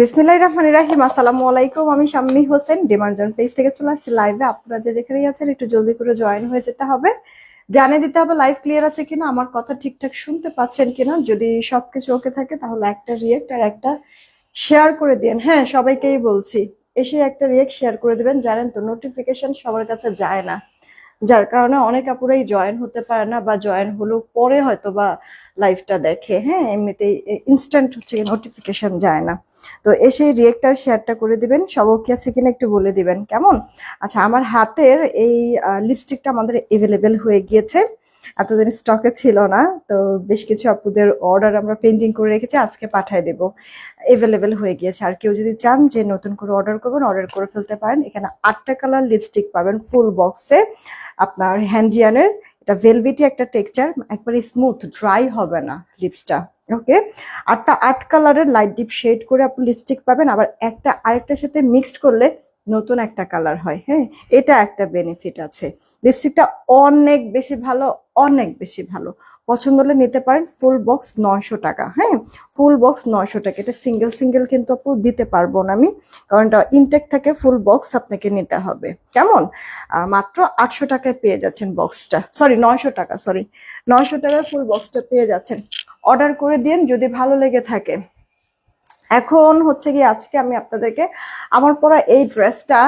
বিসমিল্লাহ রহমান রাহিম। আসসালামু আলাইকুম, আমি শাম্মী হোসেন। ডিমান্ডন পেজ থেকে চলে আসছি লাইভে। আপনারা যে যেখানেই আছেন, একটু জলদি করে জয়েন হয়ে যেতে হবে। জানিয়ে দিতে হবে, লাইভ ক্লিয়ার আছে কিনা, আমার কথা ঠিকঠাক শুনতে পাচ্ছেন কিনা। যদি সবকিছু ওকে থাকে, তাহলে একটা রিয়েক্ট আর একটা শেয়ার করে দিন হ্যাঁ সবাইকেই বলছি, এসে একটা রিয়েক্ট শেয়ার করে দিবেন। জানেন তো নোটিফিকেশন সবার কাছে যায় না। যার কারণে অনেক আপুরাই জয়েন হতে পারে না বা জয়েন হলো পরে হয়তো বা লাইভটা দেখে হ্যাঁ এমনিতেই ইনস্ট্যান্ট হচ্ছে নোটিফিকেশন যায় না। তো এসে রিয়েক্টার শেয়ারটা করে দিবেন। সব কি আছে কিনা একটু বলে দিবেন, কেমন? আচ্ছা আমার হাতের এই লিপস্টিকটা আমাদের অ্যাভেলেবেল হয়ে গিয়েছে। এতদিন স্টকে ছিল না, তো বেশ কিছু আপুদের অর্ডার আমরা পেন্টিং করে রেখেছি, আজকে পাঠিয়ে দেব। এভেলেবেল হয়ে গিয়েছে। আর কেউ যদি চান যে নতুন করে অর্ডার করবেন অর্ডার করে ফেলতে পারেন। এখানে আটটা কালার লিপস্টিক পাবেন ফুল বক্সে আপনার হ্যান্ডিয়ানের এটা ভেলভেটি একটা টেক্সচার একবারে স্মুথ ড্রাই হবে না লিপসটা ওকে আটটা আট কালারের লাইট ডিপ শেড করে আপনি লিপস্টিক পাবেন। আবার একটা, আরেকটার সাথে মিক্সড করলে নতুন একটা কালার হয় হ্যাঁ? এটা একটা বেনিফিট আছে। লিপস্টিকটা অনেক বেশি ভালো, অনেক বেশি ভালো। পছন্দ হলে নিতে পারেন ফুল বক্স নয়শো টাকা হ্যাঁ? ফুল বক্স নয়শো টাকা। এটা সিঙ্গেল সিঙ্গেল কিন্তু আপু দিতে পারব না আমি, কারণ এটা ইনটেক থাকে ফুল বক্স আপনাকে নিতে হবে। কেমন? মাত্র আটশো টাকায় পেয়ে যাচ্ছেন বক্সটা সরি নয়শো টাকা সরি নয়শো টাকায় ফুল বক্সটা পেয়ে যাচ্ছেন। অর্ডার করে দিন যদি ভালো লেগে থাকে। এখন হচ্ছে কি আজকে আমি আপনাদেরকে আমার পরা এই ড্রেসটা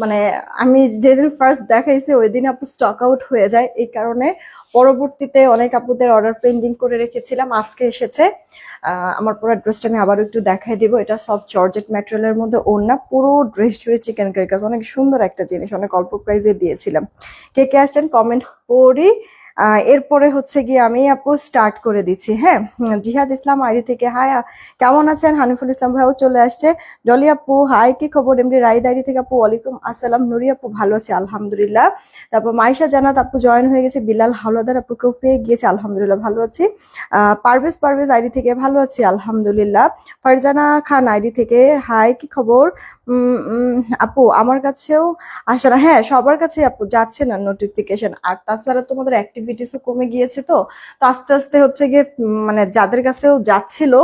মানে আমি যেদিন ফার্স্ট দেখাইছি ওই দিন আপু স্টক আউট হয়ে যায়। এই কারণে পরবর্তীতে অনেক আপুদের অর্ডার পেন্ডিং করে রেখেছিলাম, আজকে এসেছে। আমার পরা ড্রেসটা আমি আবার একটু দেখাই দিব। এটা সফট জর্জেট ম্যাটেরিয়ালের মধ্যে ওড়না, পুরো ড্রেস জুড়ে চিকেন কারি অনেক সুন্দর একটা জিনিস, অনেক অল্প প্রাইসে দিয়েছিলাম। কে কে আসছেন কমেন্ট করি। এরপরে হচ্ছে গিয়ে আমি আপু স্টার্ট করে দিচ্ছি হ্যাঁ? জিহাদ ইসলাম আইডি থেকে, হাই কেমন আছেন? হানিফুল ইসলাম ভাইও চলে আসছে। ডলি আপু, হাই, কি খবর? এমনি রাইদ আইডি থেকে, আপু, ওয়ালাইকুম আসসালাম। নুরি আপু ভালো আছে, আলহামদুলিল্লাহ। তারপর মাইশা জানাত আপু জয়েন হয়ে গেছে, বিলাল হাওলাদার আপুকেও পেয়ে গিয়েছে, আলহামদুলিল্লাহ, ভালো আছি। পারভেজ পারভেজ আইডি থেকে, ভালো আছি, আলহামদুলিল্লাহ। ফারজানা খান আইডি থেকে, হাই, কি খবর? আপু, আমার কাছেও আসে না। হ্যাঁ সবার কাছে আপু, যাচ্ছে না নোটিফিকেশন আর তাছাড়া তোমাদের অ্যাক্টিভিটিসও কমে গিয়েছে তো? তো আস্তে আস্তে হচ্ছে গিয়ে মানে যাদের কাছেও যাচ্ছিল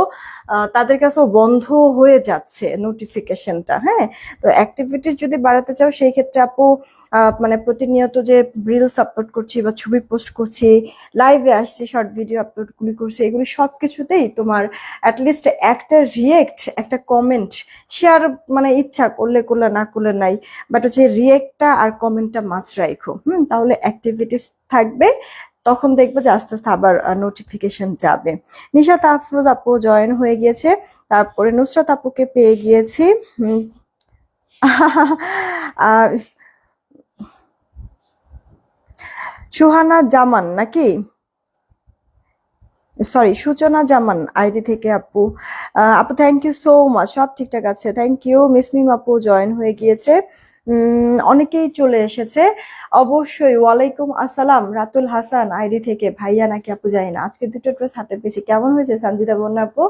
তাদের কাছেও বন্ধ হয়ে যাচ্ছে নোটিফিকেশনটা হ্যাঁ? তো অ্যাক্টিভিটিস যদি বাড়াতে চাও, সেই ক্ষেত্রে আপু মানে প্রতিনিয়ত যে রিলস আপলোড করছি বা ছবি পোস্ট করছি লাইভে আসছি শর্ট ভিডিও আপলোড গুলি করছি, এগুলি সব কিছুতেই তোমার অ্যাটলিস্ট একটা রিয়েক্ট একটা কমেন্ট শেয়ার মানে ইচ্ছা করলে করলে না করলে নাই বাট হচ্ছে রিয়েক্টটা আর কমেন্টটা মাস্ট রাখো হুম? তাহলে অ্যাক্টিভিটিস থাকবে, তখন দেখবে যে আস্তে আস্তে আবার নোটিফিকেশন যাবে। নিশাত আফরোজ আপু জয়েন হয়ে গিয়েছে, তারপরে নুসরাত আপুকে পেয়ে গিয়েছি। সুহানা জামান নাকি? সরি সূচনা জামান আইডি থেকে আপু। আপু থ্যাংক ইউ সো মাচ সব ঠিকঠাক আছে। থ্যাংক ইউ মিসমিম আপু জয়েন হয়ে গিয়েছে। অনেকেই চলে এসেছে। অবশ্যই, ওয়ালাইকুম আসসালাম, রাতুল হাসান, আইডি থেকে, ভাইয়া নাকি আপু জানি না। আজকে দুটো ড্রেস হাতে পেয়েছি কেমন হয়েছে সঞ্জিতা বন্যা আপু?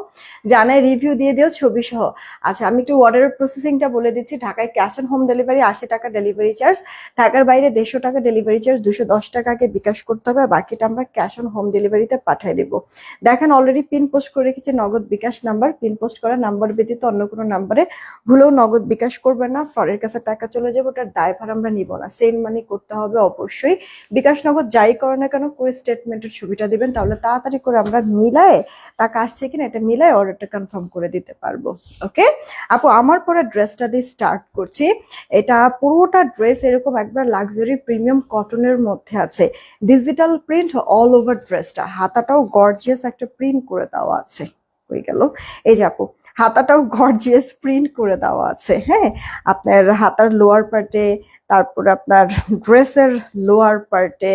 জানাই রিভিউ দিয়ে দিও ছবি সহ আচ্ছা আমি একটু অর্ডার প্রসেসিংটা বলে দিচ্ছি। ঢাকায় ক্যাশ অন হোম ডেলিভারি আশি টাকা ডেলিভারি চার্জ ঢাকার বাইরে দেড়শো টাকা ডেলিভারি চার্জ দুশো দশ টাকাকে বিকাশ করতে হবে। বাকিটা আমরা ক্যাশ অন হোম ডেলিভারিতে পাঠিয়ে দেবো। দেখেন অলরেডি পিন পোস্ট করে রেখেছি Nagad bKash number pin post করা নাম্বার ব্যতীত অন্য কোনো নাম্বারে ভুলেও নগদ বিকাশ করবেন না। ফ্রডের কাছে টাকা চলে যাবে, ওটার দায়ভার আমরা নিব না। সেন্ড মানি করতে হবে অবশ্যই। বিকাশনগর যাই করো না কেন করে স্টেটমেন্টের ছবিটা দিবেন, তাহলে তাড়াতাড়ি করে আমরা মিলায়ে টাকা আসছে কিনা এটা মিলায়ে অর্ডারটা কনফার্ম করে দিতে পারব ওকে আপু, আমার পরে ড্রেসটা দিয়ে স্টার্ট করছি। এটা পুরোটা ড্রেস এরকম একবার লাক্সারি প্রিমিয়াম কটনের মধ্যে আছে। ডিজিটাল প্রিন্ট অল ওভার ড্রেসটা হাতাটাও গর্জিয়াস একটা প্রিন্ট করে দেওয়া আছে। হয়ে গেল। এই যে আপু, হাতাটাও গর্জিয়াস প্রিন্ট করে দেওয়া আছে হ্যাঁ? আপনার হাতার লোয়ার পার্টে তারপর আপনার ড্রেসের লোয়ার পার্টে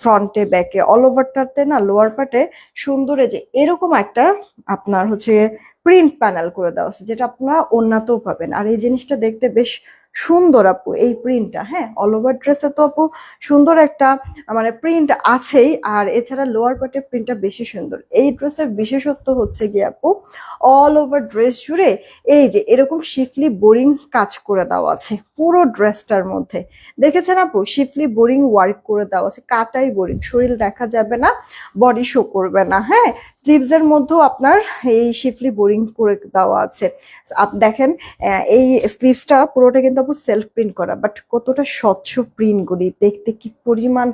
ফ্রন্টে ব্যাকে অল ওভারটাতে না লোয়ার পার্টে সুন্দর যে এরকম একটা আপনার হচ্ছে প্রিন্ট প্যানেল করে দেওয়া আছে, যেটা আপনারা অন্যতেও পাবেন। আর এই জিনিসটা দেখতে বেশ সুন্দর আপু, এই প্রিন্টটা হ্যাঁ? অল ওভার ড্রেসে তো আপু সুন্দর একটা মানে প্রিন্ট আছেই, আর এছাড়া লোয়ার পার্টের প্রিন্টটা বেশি সুন্দর। এই ড্রেসের বিশেষত্ব হচ্ছে গিয়ে আপু অল ওভার ড্রেস জুড়ে এই যে এরকম শিফলি বোরিং কাজ করে দেওয়া আছে, পুরো ড্রেসটার মধ্যে। দেখেছেন আপু? শিফলি বোরিং ওয়ার্ক করে দেওয়া আছে, কাটাই বোরিং শরীর দেখা যাবে না বডি শো করবে না হ্যাঁ? স্লিভস এর মধ্যেও আপনার এই শিফলি বোরিং বোরিং করে দেওয়া আছে। দেখেন এই স্লিভসটা পুরোটা কিন্তু আপু সেলফ প্রিন্ট করা বাট কতটা স্বচ্ছ প্রিন্টগুলি দেখতে কি পরিমাণ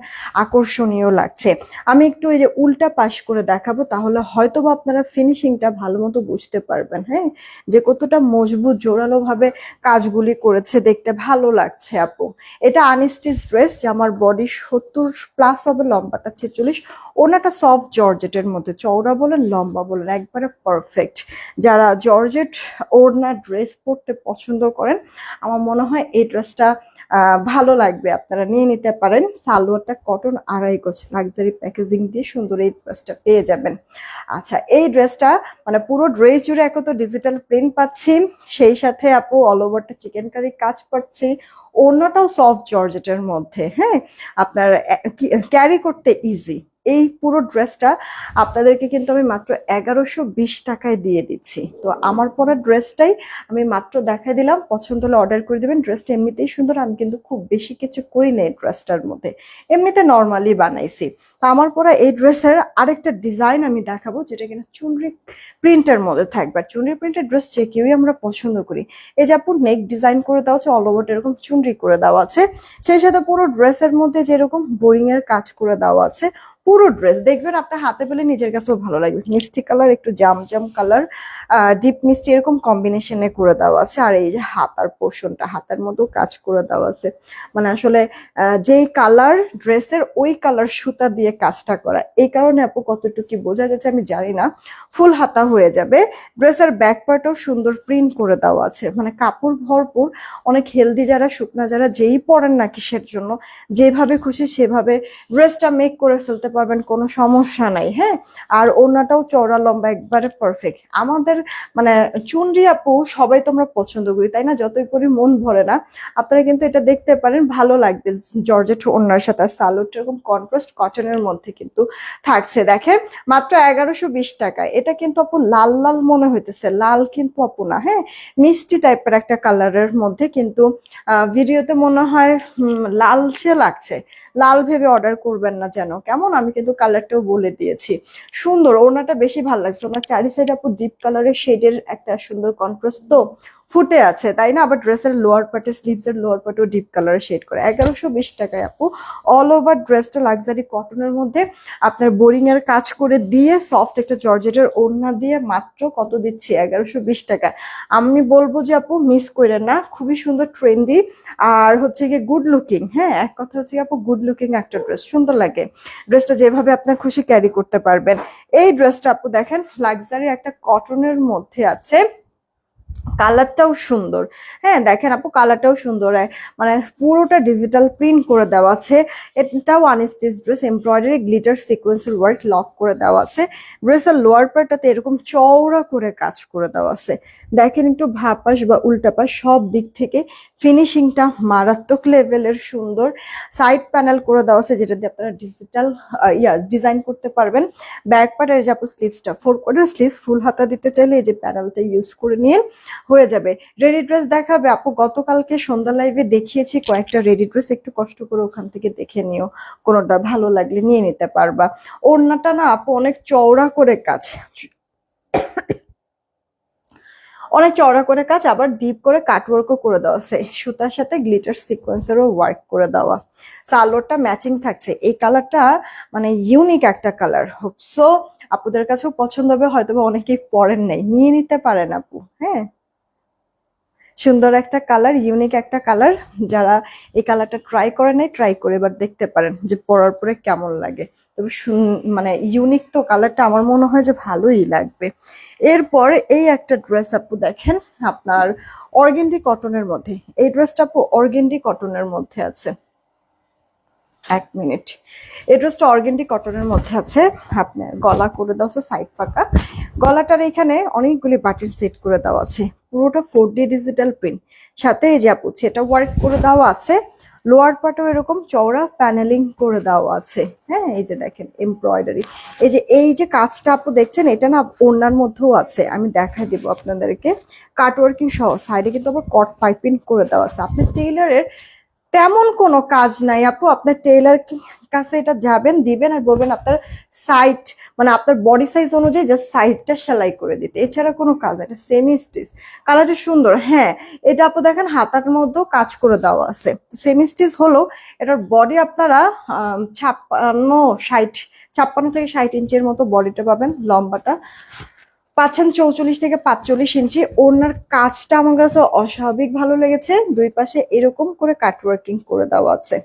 আকর্ষণীয় লাগছে। আমি একটু এই যে উল্টা পাশ করে দেখাবো, তাহলে হয়তো বা আপনারা ফিনিশিংটা ভালো মতো বুঝতে পারবেন হ্যাঁ? যে কতটা মজবুত জোরালো ভাবে কাজগুলি করেছে, দেখতে ভালো লাগছে আপু। এটা আনস্টিচ ড্রেস যে আমার বডি সত্তর প্লাস হবে, লম্বাটা ছেচল্লিশ। ওনাটা সফট জর্জেটের মধ্যে, চওড়া বলেন, লম্বা বলেন, একবারে পারফেক্ট যারা জর্জেট ওড়না ড্রেস পরতে পছন্দ করেন, আমার মনে হয় এই ড্রেসটা ভালো লাগবে। আপনারা নিয়ে নিতে পারেন। সালোয়ারটা কটন আড়াই গোছ লাক্সারি প্যাকেজিং দিয়ে সুন্দর এই ড্রেসটা পেয়ে যাবেন। আচ্ছা এই ড্রেসটা মানে পুরো ড্রেস জুড়ে এক তো ডিজিটাল প্রিন্ট পাচ্ছি। সেই সাথে আপু অল ওভারটা চিকেন কারি কাজ পাচ্ছি অন্যটাও সফট জর্জেটের মধ্যে হ্যাঁ? আপনার ক্যারি করতে ইজি এই পুরো ড্রেসটা আপনাদেরকে কিন্তু আমি মাত্র এগারোশো বিশ টাকায় দিয়ে দিচ্ছি। তো আমার পরা ড্রেসটাই আমি মাত্র দেখাই দিলাম, পছন্দ হলে অর্ডার করে দেবেন। ড্রেসটা এমনিতেই সুন্দর, আমি কিন্তু খুব বেশি কিছু করি না এই ড্রেসটার মধ্যে। এমনিতে নর্মালি বানাইছি। তো আমার পরা এই ড্রেসের আরেকটা ডিজাইন আমি দেখাবো, যেটা কিনা চুনরি প্রিন্টের মধ্যে থাকবে। চুনরি প্রিন্টের ড্রেস যে কেউই আমরা পছন্দ করি। এই যে আপু নেক ডিজাইন করে দেওয়া আছে অল ওভার এরকম চুনরি করে দেওয়া আছে। সেই সাথে পুরো ড্রেসের মধ্যে যেরকম বোরিং এর কাজ করে দেওয়া আছে, পুরো ড্রেস দেখবেন আপনার হাতে পেলে নিজের কাছেও ভালো লাগবে। মিষ্টি কালার একটু জাম জাম কালার ডিপ মিষ্টি এরকম কম্বিনেশনে করে দেওয়া আছে। আর এই যে হাতার পোর্শনটা হাতার মধ্যেও কাজ করে দেওয়া আছে। মানে আসলে যেই কালার ড্রেসের ওই কালার সুতা দিয়ে কাজটা করা। এই কারণে আপু কতটুকু বোঝা যাচ্ছে আমি জানি না। ফুল হাতা হয়ে যাবে। ড্রেসের ব্যাক পার্টও সুন্দর প্রিন্ট করে দেওয়া আছে। মানে কাপড় ভরপুর। অনেক হেলদি যারা, শুকনা যারা, যেই পরেন না কিসের জন্য, যেভাবে খুশি সেভাবে ড্রেসটা মেক করে ফেলতে পারবেন, কোনো সমস্যা নাই হ্যাঁ? আর ওনাটাও চওড়া, লম্বা, একবারে পারফেক্ট আমাদের মানে চুনরি আপু সবাই তোমরা পছন্দ করি, তাই না? যতই করি মন ভরে না। আপনারা কিন্তু এটা দেখতে পারেন, ভালো লাগবে। জর্জেট ওনার সাথে, আর সালোয়ারটা এরকম কন্ট্রাস্ট কটনের মধ্যে কিন্তু থাকছে। দেখেন, মাত্র এগারোশো বিশ টাকায়। এটা কিন্তু আপু লাল লাল মনে হইতেছে। লাল কিন্তু আপু না হ্যাঁ? মিষ্টি টাইপের একটা কালারের মধ্যে কিন্তু ভিডিওতে মনে হয় লালচে লাগছে। লাল ভেবে অর্ডার করবেন না যেন। কেমন? আমি কিন্তু কালারটাও বলে দিয়েছি। সুন্দর ওনাটা বেশি ভালো লাগছে। ওনার চারি সাইড আপু ডিপ কালারের শেডের একটা সুন্দর কন্ট্রাস্ট তো। ফুটে আছে, তাই না? আবার ড্রেসের লোয়ার পার্টে স্লিভস এর লোয়ার পার্টেও ডিপ কালারের শেড করে। এগারোশো বিশ টাকায় আপু অল ওভার ড্রেসটা লাক্সারি কটনের মধ্যে আপনার বোরিং এর কাজ করে দিয়ে সফট একটা জর্জেটের ওড়না দিয়ে মাত্র কত দিচ্ছি? এগারোশো বিশ টাকা আমি বলব যে আপু মিস করেন না, খুবই সুন্দর ট্রেন্ডি আর হচ্ছে গিয়ে গুড লুকিং হ্যাঁ? এক কথা হচ্ছে আপু গুড লুকিং একটা ড্রেস সুন্দর লাগে। ড্রেসটা যেভাবে আপনার খুশি ক্যারি করতে পারবেন। এই ড্রেসটা আপু দেখেন লাক্সারি একটা কটনের মধ্যে আছে। কালারটাও সুন্দর। হ্যাঁ দেখেন আপু, কালারটাও সুন্দর। মানে পুরোটা ডিজিটাল প্রিন্ট করে দেওয়া আছে। এটাও আনস্টিচ ড্রেস এমব্রয়ডারি গ্লিটার সিকোয়েন্সের ওয়ার্ক লক করে দেওয়া আছে। ড্রেসের লোয়ার পার্টটাতে এরকম চওড়া করে কাজ করে দেওয়া আছে। দেখেন একটু ভাপাস বা উল্টাপাস সব দিক থেকে ফিনিশিংটা মারাত্মক লেভেলের সুন্দর। সাইড প্যানেল করে দেওয়া আছে, যেটা দিয়ে আপনারা ডিজিটাল ইয়া ডিজাইন করতে পারবেন। ব্যাক পার্টের যে আপু স্লিভসটা ফোর কোয়ার্টার স্লিভ ফুল হাতা দিতে চাইলে এই যে প্যানেলটা ইউজ করে নিয়ে হয়ে যাবে। রেডি ড্রেস দেখাবে। আপু, গতকালকে সন্ধ্যা লাইভে দেখিয়েছি কয়েকটা রেডি ড্রেস একটু কষ্ট করে ওখান থেকে দেখে নিও। কোনোটা ভালো লাগলে নিয়ে নিতে পারবা। ওড়নাটা না আপু, অনেক চওড়া করে কাজ। অনেক চওড়া করে কাজ, আবার ডিপ করে কাটওয়ার্কও করে দেওয়া আছে। সুতার সাথে গ্লিটার সিকোয়েন্সেরও ওয়ার্ক করে দেওয়া। সালোয়ারটা ম্যাচিং থাকছে। এই কালারটা মানে ইউনিক একটা কালার সো আপুদের কাছেও পছন্দ হবে হয়তো অনেকেই পরেন নাই। নিয়ে নিতে পারেন আপু হ্যাঁ? সুন্দর একটা কালার ইউনিক একটা কালার যারা এই কালারটা ট্রাই করে নাই ট্রাই করে এবার দেখতে পারেন যে পরার পরে কেমন লাগে। তবে মানে ইউনিক তো কালারটা আমার মনে হয় যে ভালোই লাগবে। এরপর এই একটা ড্রেস আপু দেখেন, আপনার অর্গেন্ডি কটনের মধ্যে। এই ড্রেসটা আপু অর্গেন্ডি কটনের মধ্যে আছে। এক মিনিট এই ড্রেসটা অর্গেন্ডি কটনের মধ্যে আছে। আপনার গলা করে দেওয়া আছে সাইড ফাঁকা। গলাটার এখানে অনেকগুলি বাটন সেট করে দেওয়া আছে। পুরোটা ফোর ডি ডিজিটাল প্রিন্ট সাথে এই যে আপু, সেটা ওয়ার্ক করে দেওয়া আছে। লোয়ার পার্টও এরকম চওড়া প্যানেলিং করে দেওয়া আছে। হ্যাঁ এই যে দেখেন এমব্রয়ডারি এই যে এই যে কাজটা আপু দেখছেন, এটা না ওনার মধ্যেও আছে। আমি দেখাই দেবো আপনাদেরকে। কাটওয়ার্কিং সহ সাইডে কিন্তু আবার কট পাইপিং করে দেওয়া আছে। আপনার টেইলারের তেমন কোনো কাজ নাই আপু। আপনার টেইলার কাছে এটা যাবেন, দিবেন আর বলবেন আপনার সাইড মানে আপনার বডি সাইজ অনুযায়ী জাস্ট সাইডটা সেলাই করে দিতে। এছাড়া কোনো কাজ এটা সেমি স্টিচ কালারটা সুন্দর হ্যাঁ এটা আপু দেখেন হাতার মধ্যেও কাজ করে দেওয়া আছে। সেমি স্টিচ হলো, এটার বডি আপনারা ছাপ্পান্ন, ষাট, ছাপ্পান্ন থেকে ষাট ইঞ্চির মতো বডিটা পাবেন, লম্বাটা। পাচ্ছেন চৌচল্লিশ থেকে পাঁচচল্লিশ ইঞ্চি। ওনার কাজটা আমার কাছে অস্বাভাবিক ভালো লেগেছে। দুই পাশে এরকম করে কাটওয়ার্কিং করে দেওয়া আছে।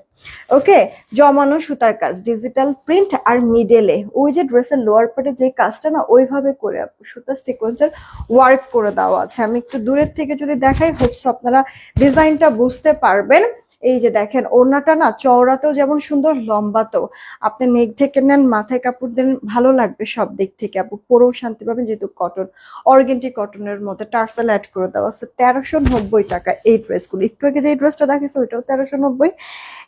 ওকে জমানো সুতার কাজ ডিজিটাল প্রিন্ট আর মিডেলে ওই যে ড্রেসের লোয়ার পার্টে যে কাজটা না, ওইভাবে করে সুতার সিকোয়েন্সের ওয়ার্ক করে দেওয়া আছে। আমি একটু দূরের থেকে যদি দেখাই হচ্ছে আপনারা ডিজাইনটা বুঝতে পারবেন। এই যে দেখেন, ওড়নাটা না চওড়াতেও যেমন সুন্দর, লম্বাতেও। আপনি মেঘ ঢেকে নেন, মাথায় কাপড় দেন, ভালো লাগবে সব দিক থেকে। আপু, পরেও শান্তি পাবেন যেহেতু কটন অর্গেন্টি কটনের মধ্যে টার্সেল অ্যাড করে দেওয়া আছে। তেরোশো নব্বই টাকা এই ড্রেসগুলো একটু আগে যে ড্রেসটা দেখেছি ওইটাও তেরোশো নব্বই।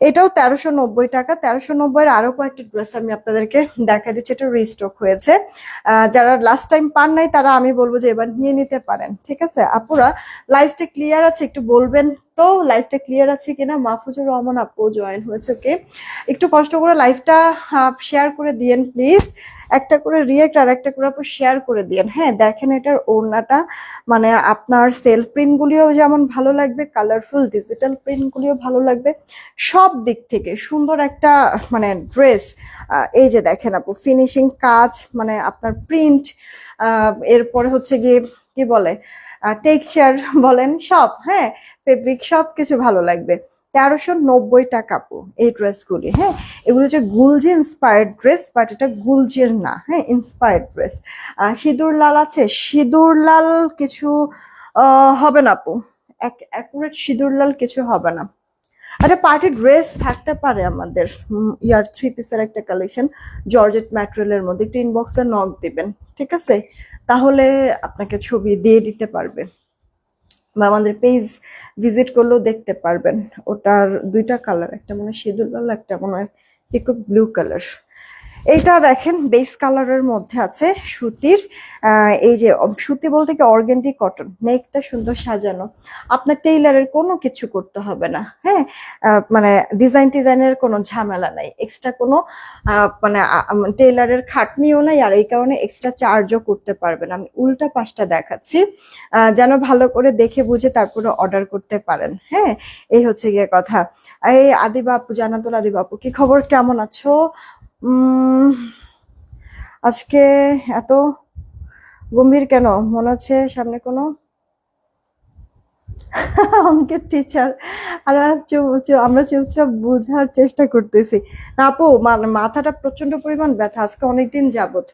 এটাও তেরোশো নব্বই টাকা। তেরোশো নব্বইয়ের আরও কয়েকটি ড্রেস আমি আপনাদেরকে দেখা দিচ্ছি। এটা রিস্টক হয়েছে। যারা লাস্ট টাইম পান নাই, তারা আমি বলব যে এবার নিয়ে নিতে পারেন। ঠিক আছে? আপুরা লাইফটা ক্লিয়ার আছে? একটু বলবেন তো লাইফটা ক্লিয়ার আছে কিনা? মাহফুজুর রহমান আপু জয়েন হয়েছে ওকে একটু কষ্ট করে লাইফটা শেয়ার করে দিয়েন প্লিজ একটা করে রিয়েক্ট আর একটা করে আপু শেয়ার করে দিয়েন। হ্যাঁ দেখেন এটার ওড়নাটা মানে আপনার সেলফ প্রিন্টগুলিও যেমন ভালো লাগবে কালারফুল ডিজিটাল প্রিন্টগুলিও ভালো লাগবে। সব দিক থেকে সুন্দর একটা মানে ড্রেস এই যে দেখেন আপু ফিনিশিং কাজ মানে আপনার প্রিন্ট এরপরে হচ্ছে গিয়ে, কি বলে টেক্সচার বলেন সব হ্যাঁ ফেব্রিক সব কিছু ভালো লাগবে। তেরোশো নব্বই টাকা এই ড্রেসগুলি হ্যাঁ? এগুলো হচ্ছে গুলজি ইন্সপায়ার্ড ড্রেস বাট এটা গুলজির না হ্যাঁ ইন্সপায়ার্ড ড্রেস সিঁদুর লাল আছে, সিঁদুর লাল কিছু হবে না আপু। অ্যাকুরেট সিঁদুর লাল কিছু হবে না। একটা পার্টি ড্রেস থাকতে পারে আমাদের ইয়ার থ্রি পিসের একটা কালেকশন জর্জেট ম্যাটেরিয়ালের মধ্যে। একটু ইনবক্সে নক দিবেন, ঠিক আছে? তাহলে আপনাকে ছবি দিয়ে দিতে পারবে। বা আমাদের পেজ ভিজিট করলেও দেখতে পারবেন। ওটার দুইটা কালার একটা মনে হয় সিঁদুর কালার একটা মনে হয় পিকক ব্লু কালার এইটা দেখেন বেস কালারের মধ্যে আছে সুতির এই যে সুতি বলতে কি অর্গেন্টি কটন নেকটা সুন্দর সাজানো। আপনার টেইলারের কোনো কিছু করতে হবে না হ্যাঁ? মানে ডিজাইন টিজাইনের কোনো ঝামেলা নাই। এক্সট্রা কোনো মানে টেইলারের খাটনিও নাই, আর এই কারণে এক্সট্রা চার্জও করতে পারবেন। আমি উল্টা পাশটা দেখাচ্ছি যেন ভালো করে দেখে বুঝে তারপরে অর্ডার করতে পারেন হ্যাঁ? এই হচ্ছে গিয়ে কথা। এই আদি বাপু জানাতুল আদি বাপু কি খবর? কেমন আছো? আজকে এত গম্ভীর কেন? মনে হচ্ছে সামনে কোনো অঙ্কের টিচার আর আমরা চুপচাপ বোঝার চেষ্টা করতেছি। আপু মাথাটা প্রচণ্ড পরিমাণ ব্যথা। আজকে অনেকদিন যাবত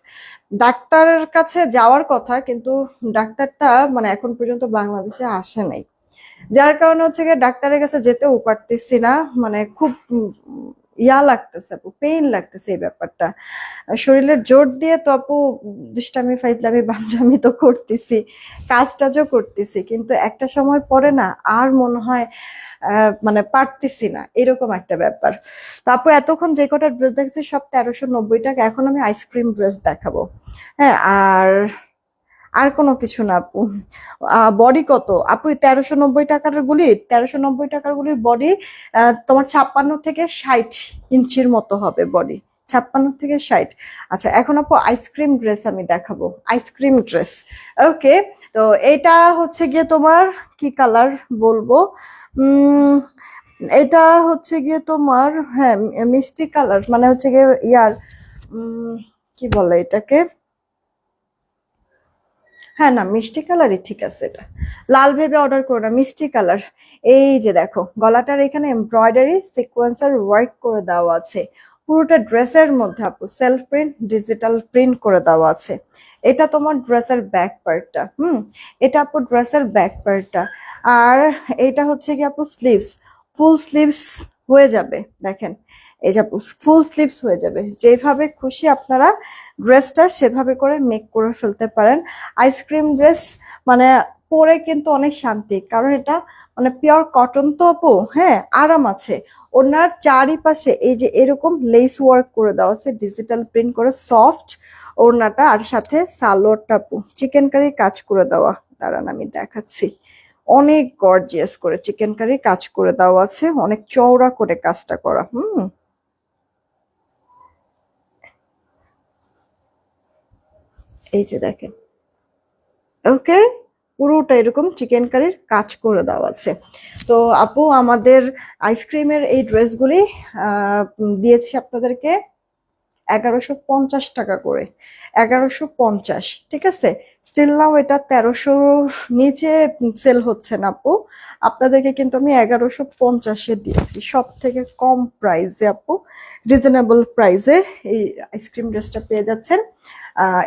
ডাক্তারের কাছে যাওয়ার কথা, কিন্তু ডাক্তারটা মানে এখন পর্যন্ত বাংলাদেশে আসে নাই। যার কারণে হচ্ছে গিয়ে ডাক্তারের কাছে যেতেও পারতেছি না। মানে খুব ইয়া লাগতেছে, আপু পেইন লাগতেছে এই ব্যাপারটা। শরীরের জোর দিয়ে তো আপু, দুষ্টামি, ফাইজলামি, বামজামি তো করতেছি কাজ টাজও করতেছি, কিন্তু একটা সময় পরে না আর মনে হয় মানে পারতেছি না, এরকম একটা ব্যাপার। তো আপু, এতক্ষণ যে কটা ড্রেস দেখছি, সব তেরোশো নব্বই টাকা, এখন আমি আইসক্রিম ড্রেস দেখাবো। হ্যাঁ আর আর কোনো কিছু না। আপু বডি কত? আপু তেরোশো নব্বই টাকার গুলি, তেরোশো নব্বই টাকার গুলির বডি তোমার ছাপ্পান্ন থেকে ষাট ইঞ্চির মতো হবে বডি ছাপ্পান্ন থেকে ষাট। আচ্ছা এখন আপু আইসক্রিম ড্রেস আমি দেখাবো। আইসক্রিম ড্রেস ওকে তো এটা হচ্ছে গিয়ে তোমার, কি কালার বলব? এটা হচ্ছে গিয়ে তোমার হ্যাঁ মিষ্টি কালার মানে হচ্ছে গিয়ে ইয়ার কি বলে এটাকে? হ্যাঁ না, মিষ্টি কালারই ঠিক আছে এটা। লাল ভেবে অর্ডার করো না, মিষ্টি কালার। এই যে দেখো, গলাটার এখানে এমব্রয়ডারি সিকোয়েন্সার ওয়ার্ক করে দেওয়া আছে। পুরোটা ড্রেসের মধ্যে আপু সেলফ প্রিন্ট ডিজিটাল প্রিন্ট করে দেওয়া আছে। এটা তোমার ড্রেসের ব্যাক পার্টটা হুম? এটা আপু ড্রেসের ব্যাক পার্টটা আর এটা হচ্ছে কি আপু স্লিভস ফুল স্লিভস হয়ে যাবে, দেখেন। এই ফুল স্লিভস হয়ে যাবে। যেভাবে খুশি আপনারা ড্রেসটা সেভাবে করে মেক করে ফেলতে পারেন। আইসক্রিম ড্রেস মানে পরে কিন্তু অনেক শান্তি, কারণ এটা মানে পিওর কটন তো আপু হ্যাঁ আরাম আছে। ওনার চারিপাশে এই যে এরকম লেস ওয়ার্ক করে দেওয়া আছে ডিজিটাল প্রিন্ট করে সফট ওড়নাটা আর সাথে সালোয়ারটা চিকেন কারি কাজ করে দেওয়া। দাঁড়ান আমি দেখাচ্ছি। অনেক গর্জিয়াস করে চিকেন কারি কাজ করে দেওয়া আছে, অনেক চওড়া করে কাজটা করা, হুম। এই যে দেখেন। ওকে পুরোটা এরকম চিকেন কারির কাজ করে দেওয়া আছে। তো আপু, আমাদের আইসক্রিমের এই ড্রেসগুলি দিয়েছি আপনাদেরকে এগারোশো পঞ্চাশ টাকা করে। এগারোশো পঞ্চাশ, ঠিক আছে? স্টিল নাও এটা তেরোশো নিচে সেল হচ্ছে না আপু। আপনাদেরকে কিন্তু আমি এগারোশো পঞ্চাশে দিয়েছি। সব থেকে কম প্রাইসে আপু রিজনেবল প্রাইসে এই আইসক্রিম ড্রেসটা পেয়ে যাচ্ছেন।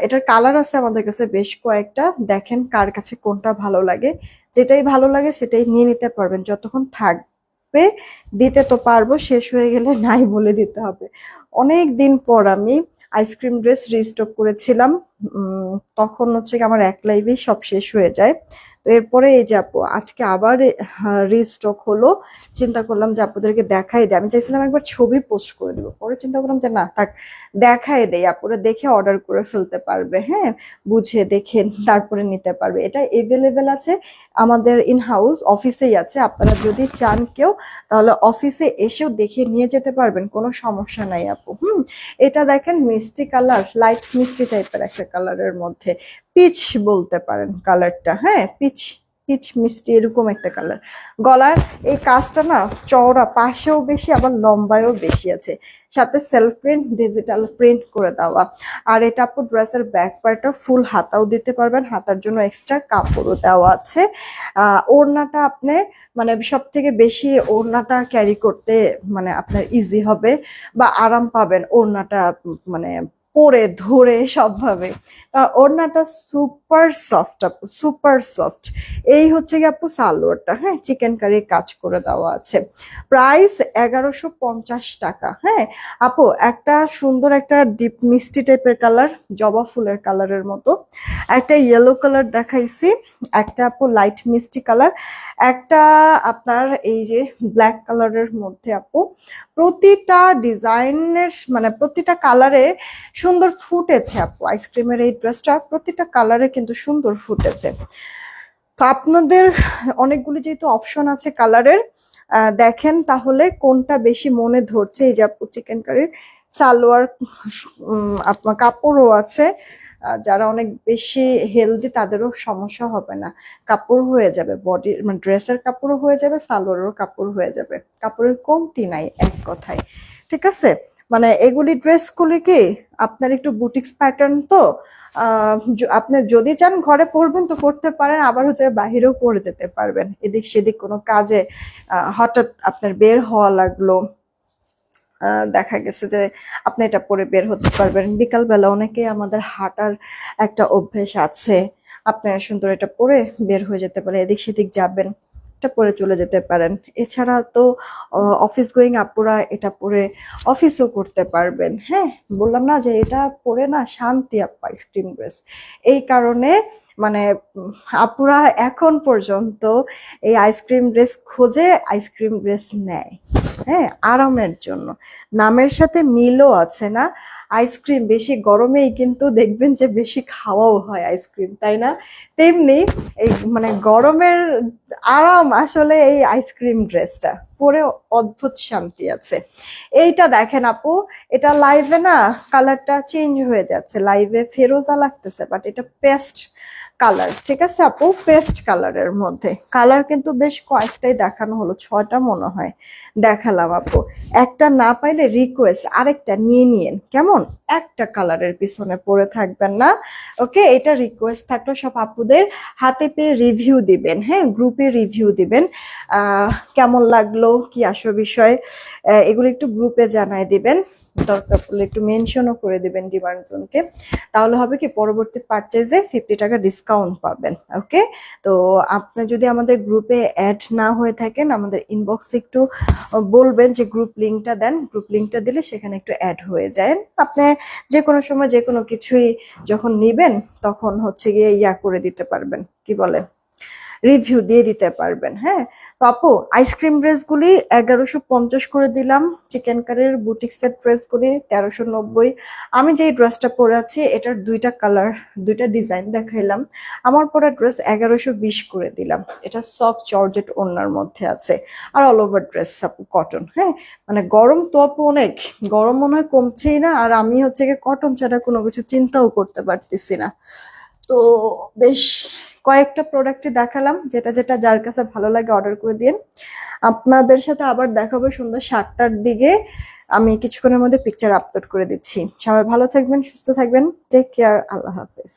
এটার কালার আছে আমাদের কাছে বেশ কয়েকটা। দেখেন কার কাছে কোনটা ভালো লাগে। যেটাই ভালো লাগে সেটাই নিয়ে নিতে পারবেন। যতক্ষণ থাকবে, দিতে তো পারব, শেষ হয়ে গেলে নাই বলে দিতে হবে। অনেক দিন পর আমি আইসক্রিম ড্রেস রিস্টক করেছিলাম। তখন হচ্ছে আমার এক লাইভেই সব শেষ হয়ে যায়। তো এরপরে এই যে আপু, আজকে আবার রিস্টক হলো। চিন্তা করলাম যে আপুদেরকে দেখাই দেয় আমি চাইছিলাম একবার ছবি পোস্ট করে দেবো। পরে চিন্তা করলাম যে না, থাক, দেখাই দেই। আপুরা দেখে অর্ডার করে ফেলতে পারবে হ্যাঁ? বুঝে, দেখে, তারপরে নিতে পারবে। এটা এভেলেবেল আছে। আমাদের ইন হাউস অফিসেই আছে। আপনারা যদি চান কেউ, তাহলে অফিসে এসেও দেখে নিয়ে যেতে পারবেন। কোনো সমস্যা নাই আপু, হুম? এটা দেখেন মিষ্টি কালার লাইট মিষ্টি টাইপের একটা কালারের মধ্যে পিচ বলতে পারেন কালারটা হ্যাঁ? পিচ পিচ মিষ্টি এরকম একটা কালার। গলার এই কাজটা না চওড়া, পাশেও বেশি, আবার লম্বায়ও বেশি আছে। সাথে সেলফ প্রিন্ট ডিজিটাল প্রিন্ট করে দেওয়া। আর এটা আপু ড্রেসের ব্যাক পার্টটা ফুল হাতাও দিতে পারবেন, হাতার জন্য এক্সট্রা কাপড়ও দেওয়া আছে। ওড়নাটা আপনি মানে সব থেকে বেশি ওড়নাটা ক্যারি করতে মানে আপনার ইজি হবে বা আরাম পাবেন ওড়নাটা মানে পরে, ধরে সবভাবে। ওড়নাটা সুপার সফট আপু, সুপার সফট। এই হচ্ছে কি আপু সালোয়ারটা হ্যাঁ? চিকেন কারি কাজ করে দেওয়া আছে। প্রাইস এগারোশো পঞ্চাশ টাকা হ্যাঁ? আপু, একটা সুন্দর একটা ডিপ মিষ্টি টাইপের কালার, জবা ফুলের কালারের মতো। একটা ইয়েলো কালার দেখাইছি, একটা আপু লাইট মিষ্টি কালার একটা আপনার এই যে ব্ল্যাক কালারের মধ্যে আপু প্রতিটা ডিজাইনের মানে প্রতিটা কালারে সুন্দর ফুটেছে আপু। আইসক্রিমের এই ড্রেসটা প্রতিটা কালারে কিন্তু সুন্দর ফুটেছে। তো আপনাদের অনেকগুলি যেহেতু অপশন আছে কালারের দেখেন তাহলে কোনটা বেশি মনে ধরছে। এই যে আপু চিকেন কারির সালোয়ার কাপড়ও আছে। যারা অনেক বেশি হেলদি তাদেরও সমস্যা হবে না। কাপড় হয়ে যাবে বডি মানে ড্রেসের কাপড়ও হয়ে যাবে, সালোয়ারেরও কাপড় হয়ে যাবে। কাপড়ের কমতি নাই এক কথায়। ঠিক আছে? মানে এগুলি ড্রেসগুলি কি আপনার একটু বুটিক্স প্যাটার্ন তো আপনি যদি চান ঘরে পরবেন তো পরতে পারেন, আবার হচ্ছে বাহিরেও পরে যেতে পারবেন। এদিক সেদিক কোনো কাজে হঠাৎ আপনার বের হওয়া লাগল দেখা গেছে যে আপনি এটা পরে বের হতে পারবেন। বিকালবেলা অনেকে আমাদের হাঁটার একটা অভ্যেস আছে। আপনি সুন্দর এটা পরে বের হয়ে যেতে পারেন, এদিক সেদিক যাবেন, এটা পরে চলে যেতে পারেন। এছাড়া তো অফিস গোয়িং আপুরা এটা পরে অফিসও করতে পারবেন। হ্যাঁ বললাম না যে এটা পরে না শান্তি আপু আইসক্রিম ড্রেস এই কারণে মানে আপুরা এখন পর্যন্ত এই আইসক্রিম ড্রেস খোঁজে আইসক্রিম ড্রেস নেয়। হ্যাঁ আরামের জন্য। নামের সাথে মিলও আছে না। আইসক্রিম বেশি গরমেই কিন্তু দেখবেন যে বেশি খাওয়াও হয় আইসক্রিম তাই না? তেমনি এই মানে গরমের আরাম আসলে এই আইসক্রিম ড্রেসটা পরে অদ্ভুত শান্তি আছে। এইটা দেখেন আপু, এটা লাইভে না কালারটা চেঞ্জ হয়ে যাচ্ছে। লাইভে ফেরোজা লাগতেছে বাট এটা পেস্ট কালার ঠিক আছে আপু? পেস্ট কালারের মধ্যে। কালার কিন্তু বেশ কয়েকটাই দেখানো হলো, ছয়টা মনে হয়। দেখালাম আপু। একটা না পাইলে রিকোয়েস্ট আরেকটা নিয়ে নিয়েন। কেমন? একটা কালারের পিছনে পড়ে থাকবেন না। ওকে এটা রিকোয়েস্ট থাকল সব আপুদের হাতে পেয়ে রিভিউ দিবেন। হ্যাঁ গ্রুপে রিভিউ দিবেন। কেমন লাগল? কি আসো বিষয়? এগুলো একটু গ্রুপে জানায় দিবেন। দরকার পড়লে একটু মেনশনও করে দেবেন ডিমান্ড জোনকে তাহলে হবে কি, পরবর্তী পারচেজে ফিফটি টাকা ডিসকাউন্ট পাবেন। ওকে তো আপনি যদি আমাদের গ্রুপে অ্যাড না হয়ে থাকেন, আমাদের ইনবক্সে একটু বলবেন যে গ্রুপ লিঙ্কটা দেন গ্রুপ লিঙ্কটা দিলে সেখানে একটু অ্যাড হয়ে যায়। আপনি যে কোনো সময় যে কোনো কিছুই যখন নিবেন, তখন হচ্ছে গিয়ে ইয়া করে দিতে পারবেন। কি বলে? রিভিউ দিয়ে দিতে পারবেন হ্যাঁ? তো আপু আইসক্রিম ড্রেসগুলি এগারোশো পঞ্চাশ করে দিলাম চিকেন কারের বুটিক্সের ড্রেসগুলি তেরোশো নব্বই। আমি যেই ড্রেসটা পরে আছি, এটার দুইটা কালার দুইটা ডিজাইন দেখাইলাম। আমার পরা ড্রেস এগারোশো বিশ করে দিলাম। এটা সফট জর্জেট ওনার মধ্যে আছে। আর অল ওভার ড্রেস আপু কটন হ্যাঁ? মানে গরম তো আপু অনেক, গরম মনে হয় কমছেই না। আর আমি হচ্ছে গিয়ে কটন ছাড়া কোনো কিছু চিন্তাও করতে পারতেছি না। তো বেশ কয়েকটা প্রোডাক্টই দেখালাম, যেটা যেটা যার কাছে ভালো লাগে অর্ডার করে দিন। আপনাদের সাথে আবার দেখাবো সন্ধ্যা সাতটার দিকে। আমি কিছুক্ষণের মধ্যে পিকচার আপলোড করে দিচ্ছি। সবাই ভালো থাকবেন, সুস্থ থাকবেন। টেক কেয়ার আল্লাহ হাফেজ।